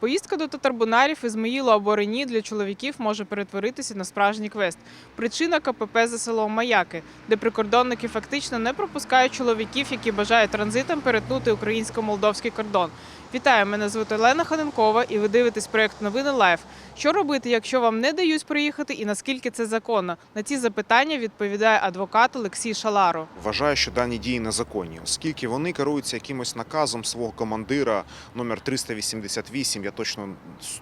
Поїздка до татарбунарів Ізмаїлу або Рені для чоловіків може перетворитися на справжній квест. Причина КПП за селом Маяки, де прикордонники фактично не пропускають чоловіків, які бажають транзитом перетнути українсько-молдовський кордон. Вітаю, мене звуть Олена Ханенкова, і ви дивитесь проект Новини Лайф. Що робити, якщо вам не дають проїхати, і наскільки це законно? На ці запитання відповідає адвокат Олексій Шаларо. Вважаю, що дані дії незаконні, оскільки вони керуються якимось наказом свого командира номер 388, Я точно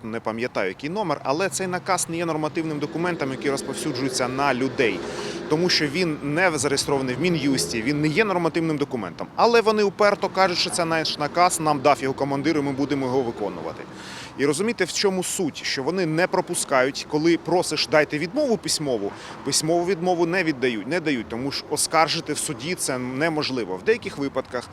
не пам'ятаю, який номер, але цей наказ не є нормативним документом, який розповсюджується на людей, тому що він не зареєстрований в мін'юсті, він не є нормативним документом. Але вони уперто кажуть, що це наш наказ, нам дав його командир, і ми будемо його виконувати. І розумієте, в чому суть, що вони не пропускають, коли просиш дайте відмову письмову, письмову відмову не віддають, не дають, тому що оскаржити в суді це неможливо. В деяких випадках,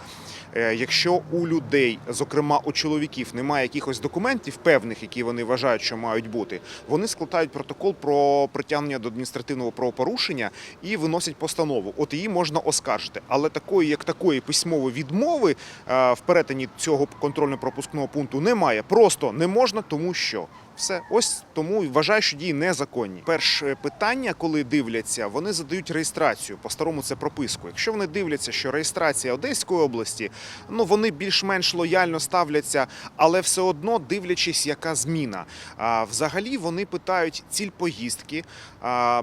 е, якщо у людей, зокрема у чоловіків, немає якихось документів певних, які вони вважають, що мають бути, вони складають протокол про притягнення до адміністративного правопорушення і виносять постанову. От її можна оскаржити, але такої, як такої письмової відмови е, в перетині цього контрольно-пропускного пункту немає. Просто не можна, тому що. Все, ось тому вважаю, що дії незаконні. Перше питання, коли дивляться, вони задають реєстрацію. По-старому це прописку. Якщо вони дивляться, що реєстрація Одеської області, ну вони більш-менш лояльно ставляться, але все одно дивлячись, яка зміна. А, взагалі вони питають ціль поїздки, а,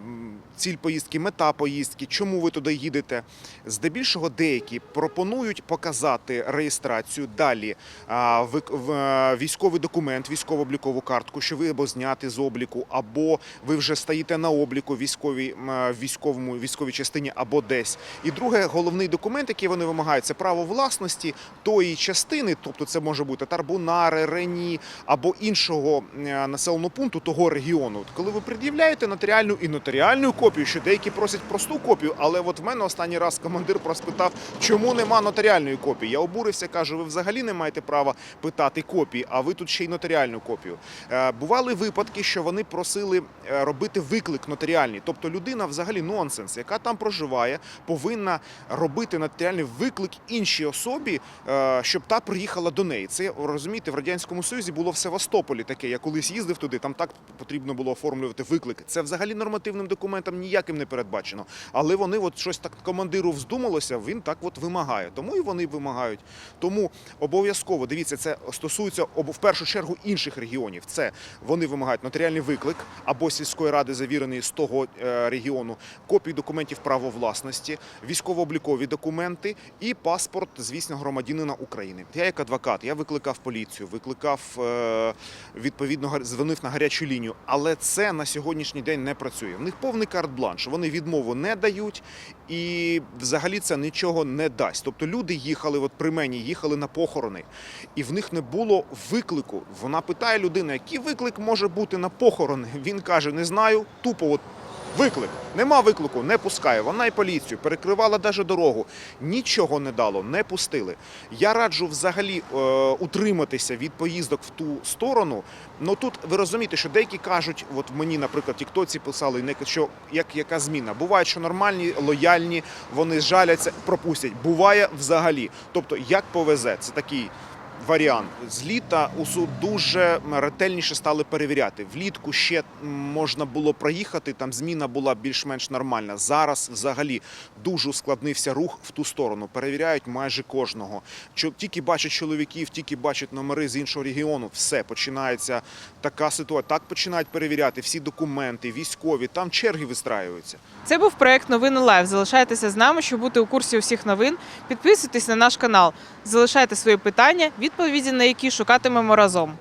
ціль поїздки, мета поїздки, чому ви туди їдете. Здебільшого деякі пропонують показати реєстрацію далі. а, вик- в- е, військовий документ, військово-облікову картку, що ви або зняти з обліку, або ви вже стоїте на обліку військовій е, військовому військовій частині або десь. І друге, головний документ, який вони вимагають, це право власності тої частини, тобто це може бути Тарбунари, Рені або іншого е, населеного пункту того регіону. Коли ви пред'являєте нотаріальну і нотаріальну копію, що деякі просять просту копію, але от в мене останній раз командир проспитав, чому нема нотаріальної копії. Я обурився, кажу, ви взагалі не маєте права питати копії, а ви тут ще й нотаріальну копію. Бували випадки, що вони просили е, робити виклик нотаріальний. Тобто людина взагалі нонсенс, яка там проживає, повинна робити нотаріальний виклик іншій особі, е, щоб та приїхала до неї. Це розумієте, в радянському союзі було в Севастополі таке. Я колись їздив туди, там так потрібно було оформлювати виклики. Це взагалі нормативним документом ніяким не передбачено. Але вони от щось так командиру вздумалося, він так от вимагає. Тому і вони вимагають. Тому обов'язково дивіться, це стосується в першу чергу інших регіонів. Це вони вимагають нотаріальний виклик або сільської ради завірений з того е, регіону, копії документів право власності, військово-облікові документи і паспорт, звісно, громадянина України. Я як адвокат, я викликав поліцію, викликав е, відповідно дзвонив на гарячу лінію. Але це на сьогоднішній день не працює. В них повний карт-бланш. Вони відмову не дають, і взагалі це нічого не дасть. Тобто люди їхали, от при мені їхали на похорони, і в них не було виклику. Вона питає людина, який виклик може бути на похорони. Він каже: не знаю, тупо от. Виклик нема виклику, не пускає. Вона і поліцію перекривала навіть дорогу. Нічого не дало, не пустили. Я раджу взагалі е, утриматися від поїздок в ту сторону. Ну тут ви розумієте, що деякі кажуть, от мені, наприклад, тіктоці писали, що як яка зміна. Буває, що нормальні, лояльні, вони жаляться, пропустять. Буває взагалі. Тобто, як повезе, це такий варіант. З літа УСУ дуже ретельніше стали перевіряти. Влітку ще можна було проїхати, там зміна була більш-менш нормальна. Зараз взагалі дуже ускладнився рух в ту сторону. Перевіряють майже кожного. Тільки бачать чоловіків, тільки бачать номери з іншого регіону. Все починається така ситуація. Так починають перевіряти всі документи, військові. Там черги вистраюються. Це був проект Новини Лайв. Залишайтеся з нами, щоб бути у курсі усіх новин. Підписуйтесь на наш канал, залишайте свої питання, відповіді на які шукатимемо разом.